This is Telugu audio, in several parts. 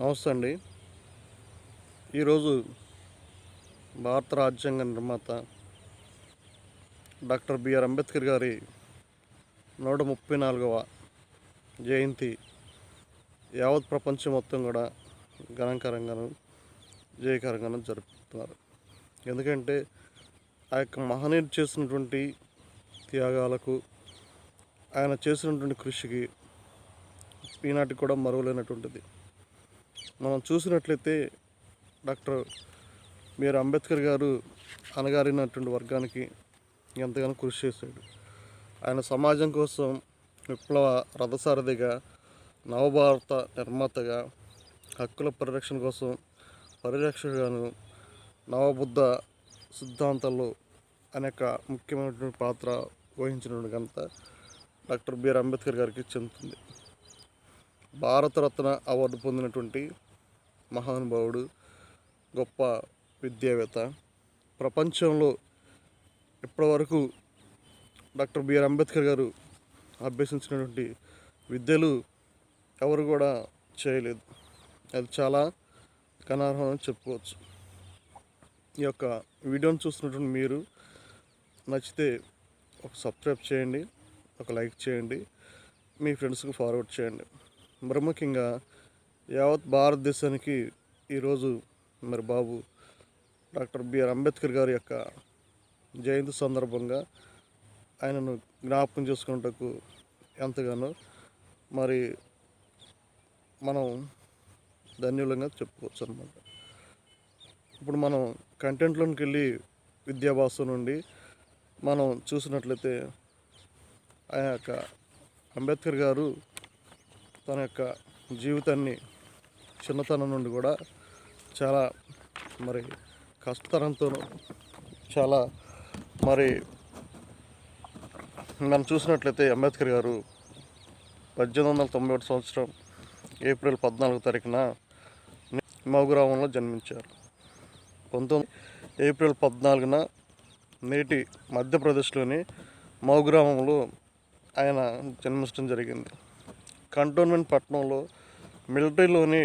నమస్తే అండి. ఈరోజు భారత రాజ్యాంగ నిర్మాత డాక్టర్ బిఆర్ అంబేద్కర్ గారి నూట ముప్పై నాలుగవ జయంతి యావత్ ప్రపంచం మొత్తం కూడా ఘనంకరంగాను జయకరంగాను జరుపుతున్నారు. ఎందుకంటే ఆ యొక్క మహనీయుడు చేసినటువంటి త్యాగాలకు ఆయన చేసినటువంటి కృషికి ఈనాటికి కూడా మరువలేనటువంటిది. మనం చూసినట్లయితే డాక్టర్ బిఆర్ అంబేద్కర్ గారు అనగారినటువంటి వర్గానికి ఎంతగానో కృషి చేశాడు. ఆయన సమాజం కోసం విప్లవ రథసారథిగా నవభారత నిర్మాతగా హక్కుల పరిరక్షణ కోసం పరిరక్షకుగాను నవబుద్ధ సిద్ధాంతాల్లో అనేక ముఖ్యమైనటువంటి పాత్ర వహించినటువంటి ఘనత డాక్టర్ బిఆర్ అంబేద్కర్ గారికి చెందుతుంది. భారతరత్న అవార్డు పొందినటువంటి మహానుభావుడు గొప్ప విద్యావేత్త. ప్రపంచంలో ఇప్పటివరకు డాక్టర్ బిఆర్ అంబేద్కర్ గారు అభ్యసించినటువంటి విద్యలు ఎవరు కూడా చేయలేదు. అది చాలా కనార్హం అని చెప్పుకోవచ్చు. ఈ యొక్క వీడియోను చూస్తున్నటువంటి మీరు నచ్చితే ఒక సబ్స్క్రైబ్ చేయండి ఒక లైక్ చేయండి మీ ఫ్రెండ్స్కి ఫార్వర్డ్ చేయండి. మరి ముఖ్యంగా యావత్ భారతదేశానికి ఈరోజు మరి బాబు డాక్టర్ బిఆర్ అంబేద్కర్ గారి యొక్క జయంతి సందర్భంగా ఆయనను జ్ఞాపకం చేసుకున్నటకు ఎంతగానో మరి మనం ధన్యులంగా చెప్పుకోవచ్చు అనమాట ఇప్పుడు మనం కంటెంట్లోకి వెళ్ళి విద్యాభాసం నుండి మనం చూసినట్లయితే ఆయన యొక్క అంబేద్కర్ గారు తన యొక్క జీవితాన్ని చిన్నతనం నుండి కూడా చాలా మరి కష్టతనంతోనూ చాలా మరి మనం చూసినట్లయితే అంబేద్కర్ గారు పద్దెనిమిది వందల తొంభై ఒకటి సంవత్సరం ఏప్రిల్ పద్నాలుగు తారీఖున మౌగ్రామంలో జన్మించారు. పంతొమ్మిది ఏప్రిల్ పద్నాలుగున నేటి మధ్యప్రదేశ్లోని మౌగ్రామంలో ఆయన జన్మించడం జరిగింది. కంటోన్మెంట్ పట్టణంలో మిలిటరీలోని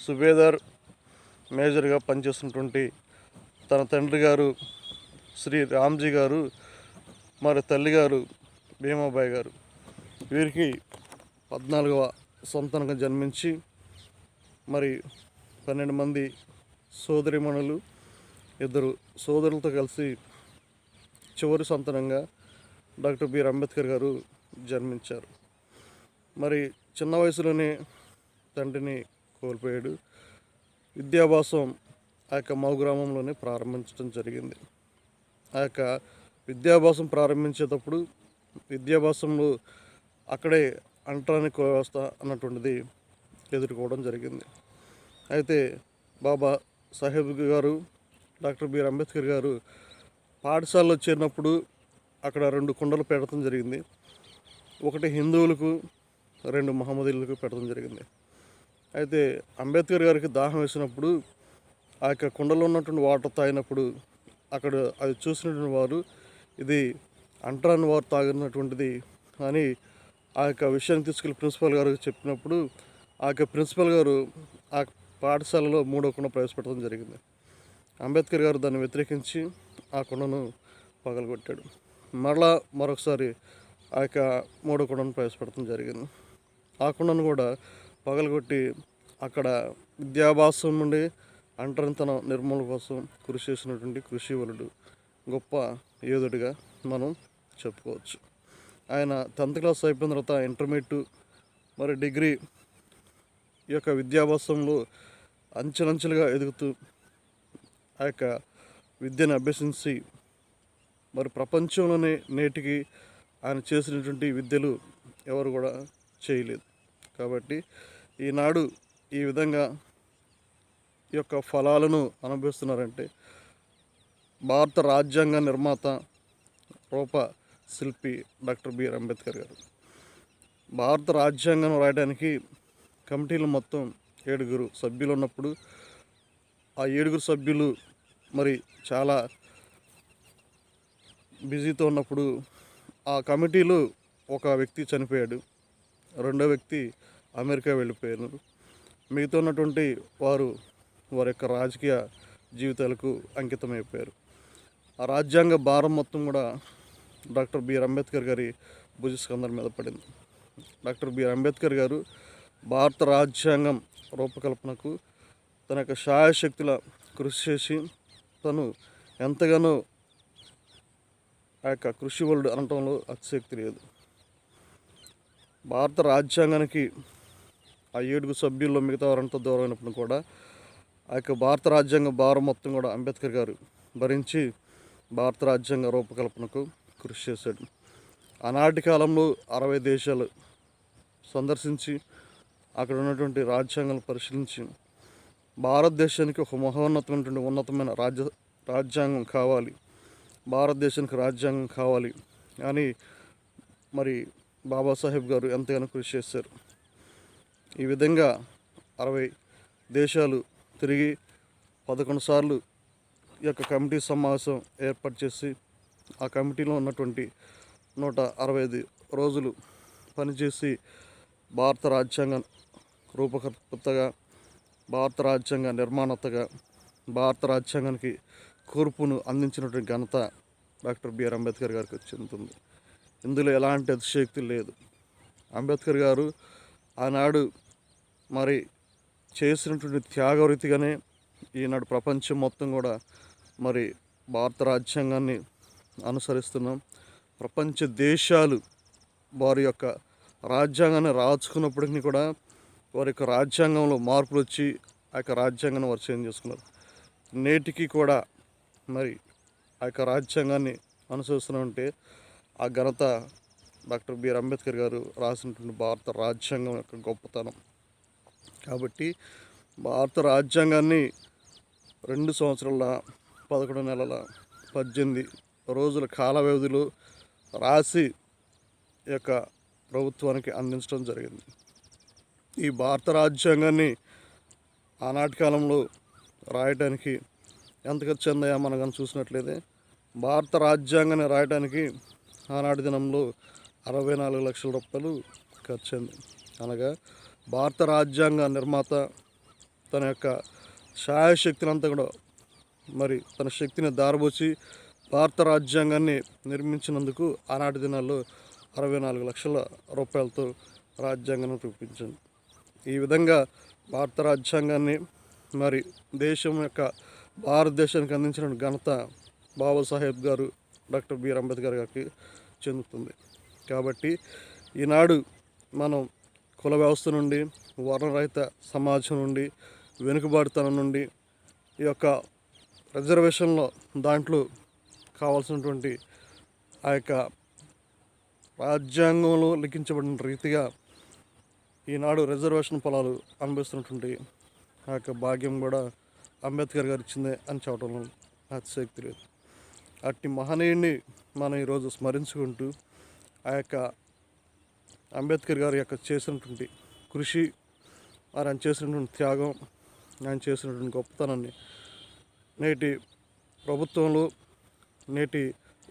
సుబేదార్ మేజర్గా పనిచేస్తున్నటువంటి తన తండ్రి గారు శ్రీ రామ్జీ గారు మరి తల్లిగారు భీమాబాయి గారు. వీరికి పద్నాలుగవ సంతానంగా జన్మించి మరి పన్నెండు మంది సోదరిమణులు ఇద్దరు సోదరులతో కలిసి చివరి సంతానంగా డాక్టర్ బిఆర్ అంబేద్కర్ గారు జన్మించారు. మరి చిన్న వయసులోనే తండ్రిని కోల్పోయాడు. విద్యాభ్యాసం ఆ యొక్క మౌ గ్రామంలోనే ప్రారంభించడం జరిగింది. ఆ యొక్క విద్యాభ్యాసం ప్రారంభించేటప్పుడు విద్యాభ్యాసంలో అక్కడే అంట్రానిక్ వ్యవస్థ అన్నటువంటిది ఎదుర్కోవడం జరిగింది. అయితే బాబా సాహెబ్ గారు డాక్టర్ బిఆర్ అంబేద్కర్ గారు పాఠశాలలో చేరినప్పుడు అక్కడ రెండు కుండలు పెట్టడం జరిగింది. ఒకటి హిందువులకు రెండు మహమ్మదీలకు పెట్టడం జరిగింది. అయితే అంబేద్కర్ గారికి దాహం వేసినప్పుడు ఆ యొక్క కుండలో ఉన్నటువంటి వాటర్ తాగినప్పుడు అక్కడ అది చూసినటువంటి వారు ఇది అంటరాని వారు తాగినటువంటిది అని ఆ యొక్క విషయాన్ని తీసుకెళ్ళి ప్రిన్సిపల్ గారు చెప్పినప్పుడు ఆ యొక్క ప్రిన్సిపల్ గారు ఆ పాఠశాలలో మూడో కుండ ప్రవేశపెట్టడం జరిగింది. అంబేద్కర్ గారు దాన్ని వ్యతిరేకించి ఆ కుండను పగలగొట్టాడు. మరలా మరొకసారి ఆ యొక్క మూడో కుండను ప్రవేశపెట్టడం జరిగింది. ఆ కుండను కూడా పగలగొట్టి అక్కడ విద్యాభ్యాసం నుండి అంటరంతనం నిర్మూలన కోసం కృషి చేసినటువంటి కృషివరుడు గొప్ప యోధుడిగా మనం చెప్పుకోవచ్చు. ఆయన టెన్త్ క్లాస్ అయిపోయిన తర్వాత ఇంటర్మీడియట్ మరి డిగ్రీ ఈ యొక్క విద్యాభ్యాసంలో అంచెలంచెలుగా ఎదుగుతూ ఆ యొక్క విద్యను అభ్యసించి మరి ప్రపంచంలోనే నేటికి ఆయన చేసినటువంటి విద్యలు ఎవరు కూడా చేయలేదు. కాబట్టి ఈనాడు ఈ విధంగా ఈ యొక్క ఫలాలను అనుభవిస్తున్నారంటే భారత రాజ్యాంగ నిర్మాత రూప శిల్పి డాక్టర్ బిఆర్ అంబేద్కర్ గారు. భారత రాజ్యాంగం రాయడానికి కమిటీలు మొత్తం ఏడుగురు సభ్యులు ఉన్నప్పుడు ఆ ఏడుగురు సభ్యులు మరి చాలా బిజీతో ఉన్నప్పుడు ఆ కమిటీలో ఒక వ్యక్తి చనిపోయాడు. రెండో వ్యక్తి అమెరికా వెళ్ళిపోయారు. మిగతా ఉన్నటువంటి వారు వారి యొక్క రాజకీయ జీవితాలకు అంకితమైపోయారు ఆ రాజ్యాంగ భారం మొత్తం కూడా డాక్టర్ బిఆర్ అంబేద్కర్ గారి భుజస్కందం మీద పడింది. డాక్టర్ బిఆర్ అంబేద్కర్ గారు భారత రాజ్యాంగం రూపకల్పనకు తన యొక్క శాయశక్తుల కృషి చేసి తను ఎంతగానో ఆ యొక్క కృషి వలుడు అనటంలో అతిశక్తి లేదు. భారత రాజ్యాంగానికి ఆ ఏడుగు సభ్యుల్లో మిగతా వారంతా దూరమైనప్పుడు కూడా ఆ యొక్క భారత రాజ్యాంగ భారం మొత్తం కూడా అంబేద్కర్ గారు భరించి భారత రాజ్యాంగ రూపకల్పనకు కృషి చేశాడు. ఆనాటి కాలంలో అరవై దేశాలు సందర్శించి అక్కడ ఉన్నటువంటి రాజ్యాంగాలను పరిశీలించి భారతదేశానికి ఒక మహోన్నతమైనటువంటి ఉన్నతమైన రాజ్య రాజ్యాంగం కావాలి. భారతదేశానికి రాజ్యాంగం కావాలి. అని మరి బాబాసాహెబ్ గారు ఎంతగానో కృషి చేశారు. ఈ విధంగా అరవై దేశాలు తిరిగి పదకొండు సార్లు ఈ యొక్క కమిటీ సమావేశం ఏర్పాటు చేసి ఆ కమిటీలో ఉన్నటువంటి నూట అరవై ఐదు రోజులు పనిచేసి భారత రాజ్యాంగ రూపకర్తగా భారత రాజ్యాంగ నిర్మాణతగా భారత రాజ్యాంగానికి కూర్పును అందించినటువంటి ఘనత డాక్టర్ బిఆర్ అంబేద్కర్ గారికి చెందుతుంది. ఇందులో ఎలాంటి అతిశక్తి లేదు. అంబేద్కర్ గారు ఆనాడు మరి చేసినటువంటి త్యాగవృతిగానే ఈనాడు ప్రపంచం మొత్తం కూడా మరి భారత రాజ్యాంగాన్ని అనుసరిస్తున్నాం. ప్రపంచ దేశాలు వారి యొక్క రాజ్యాంగాన్ని రాచుకున్నప్పటికీ కూడా వారి యొక్క రాజ్యాంగంలో మార్పులు వచ్చి ఆ యొక్క రాజ్యాంగాన్ని వారు చేంజ్ చేసుకున్నారు. నేటికి కూడా మరి ఆ యొక్క రాజ్యాంగాన్ని అనుసరిస్తున్నామంటే ఆ ఘనత డాక్టర్ బిఆర్ అంబేద్కర్ గారు రాసినటువంటి భారత రాజ్యాంగం యొక్క గొప్పతనం. కాబట్టి భారత రాజ్యాంగాన్ని రెండు సంవత్సరాల పదకొండు నెలల పద్దెనిమిది రోజుల కాల వ్యవధిలో రాసి యొక్క ప్రభుత్వానికి అందించడం జరిగింది. ఈ భారత రాజ్యాంగాన్ని ఆనాటి కాలంలో రాయటానికి ఎంత ఖర్చు అయిందయా మనం కానీ చూసినట్లయితే భారత రాజ్యాంగాన్ని రాయటానికి ఆనాటి దినంలో అరవై నాలుగు లక్షల రూపాయలు ఖర్చింది అనగా భారత రాజ్యాంగ నిర్మాత తన యొక్క శాయశక్తిని అంతా కూడా మరి తన శక్తిని దారబోచి భారత రాజ్యాంగాన్ని నిర్మించినందుకు ఆనాటి దినాల్లో అరవై నాలుగు లక్షల రూపాయలతో రాజ్యాంగాన్ని రూపించింది ఈ విధంగా భారత రాజ్యాంగాన్ని మరి దేశం యొక్క భారతదేశానికి అందించిన ఘనత బాబాసాహెబ్ గారు డాక్టర్ బిఆర్ అంబేద్కర్ గారికి చెందుతుంది. కాబట్టి ఈనాడు మనం కుల వ్యవస్థ నుండి వర్ణరహిత సమాజం నుండి వెనుకబాటుతనం నుండి ఈ యొక్క రిజర్వేషన్లో దాంట్లో కావాల్సినటువంటి ఆ యొక్క రాజ్యాంగంలో లిఖించబడిన రీతిగా ఈనాడు రిజర్వేషన్ పొలాలు అనుభవిస్తున్నటువంటి ఆ యొక్క భాగ్యం కూడా అంబేద్కర్ గారు ఇచ్చిందే అని చెప్పడంలో అతిశక్తి లేదు. అట్టి మహనీయుడిని మనం ఈరోజు స్మరించుకుంటూ ఆ యొక్క అంబేద్కర్ గారి యొక్క చేసినటువంటి కృషి మరి ఆయన చేసినటువంటి త్యాగం ఆయన చేసినటువంటి గొప్పతనాన్ని నేటి ప్రభుత్వంలో నేటి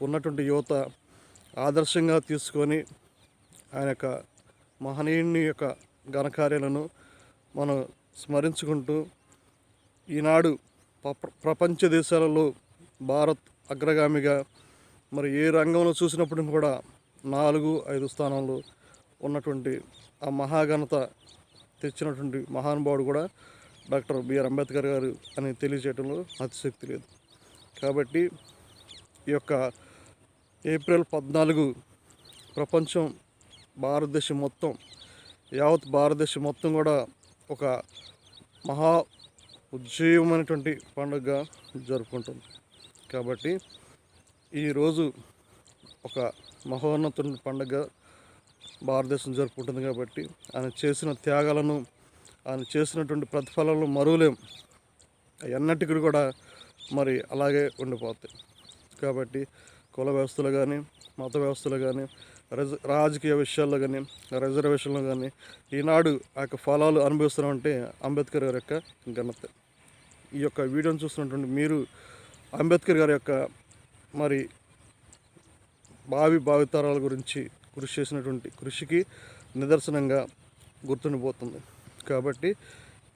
ఉన్నటువంటి యువత ఆదర్శంగా తీసుకొని ఆయన యొక్క మహనీయుని యొక్క ఘనకార్యాలను మనం స్మరించుకుంటూ ఈనాడు పప- ప్రపంచ దేశాలలో భారత్ అగ్రగామిగా మరి ఏ రంగంలో చూసినప్పుడు కూడా నాలుగు ఐదు స్థానంలో ఉన్నటువంటి ఆ మహాఘనత తెచ్చినటువంటి మహానుభావుడు కూడా డాక్టర్ బిఆర్ అంబేద్కర్ గారు అని తెలియజేయడంలో అతిశక్తి లేదు. కాబట్టి ఈ యొక్క ఏప్రిల్ పద్నాలుగు ప్రపంచం భారతదేశం మొత్తం యావత్ భారతదేశం మొత్తం కూడా ఒక మహా ఉజ్జీవమైనటువంటి పండుగగా జరుపుకుంటుంది. కాబట్టి ఈరోజు ఒక మహోన్నతుని పండుగ భారతదేశం జరుపుకుంటుంది కాబట్టి ఆయన చేసిన త్యాగాలను ఆయన చేసినటువంటి ప్రతిఫలాలను మరువలేం. ఎన్నటికి కూడా మరి అలాగే ఉండిపోతాయి. కాబట్టి కుల వ్యవస్థలు కానీ మత వ్యవస్థలు కానీ రిజ రాజకీయ విషయాల్లో కానీ రిజర్వేషన్లో కానీ ఈనాడు ఆ యొక్క ఫలాలు అనుభవిస్తున్నామంటే అంబేద్కర్ గారి యొక్క ఘనత. ఈ యొక్క వీడియోను చూస్తున్నటువంటి మీరు అంబేద్కర్ గారి యొక్క మరి భావి భావితరాల గురించి కృషి చేసినటువంటి కృషికి నిదర్శనంగా గుర్తుండిపోతుంది. కాబట్టి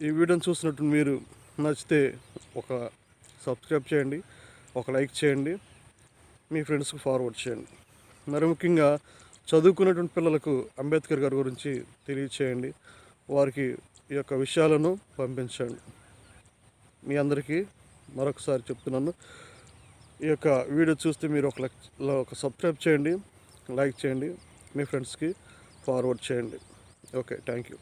ఈ వీడియోని చూసినట్టు మీరు నచ్చితే ఒక సబ్స్క్రైబ్ చేయండి ఒక లైక్ చేయండి మీ ఫ్రెండ్స్కి ఫార్వర్డ్ చేయండి. మరి ముఖ్యంగా చదువుకున్నటువంటి పిల్లలకు అంబేద్కర్ గారి గురించి తెలియచేయండి వారికి ఈ యొక్క విషయాలను పంపించండి. మీ అందరికీ మరొకసారి చెప్తున్నాను. ఈ యొక్క వీడియో చూస్తే మీరు ఒక లైక్ ఒక సబ్స్క్రైబ్ చేయండి లైక్ చేయండి మీ ఫ్రెండ్స్కి ఫార్వర్డ్ చేయండి. Okay thank you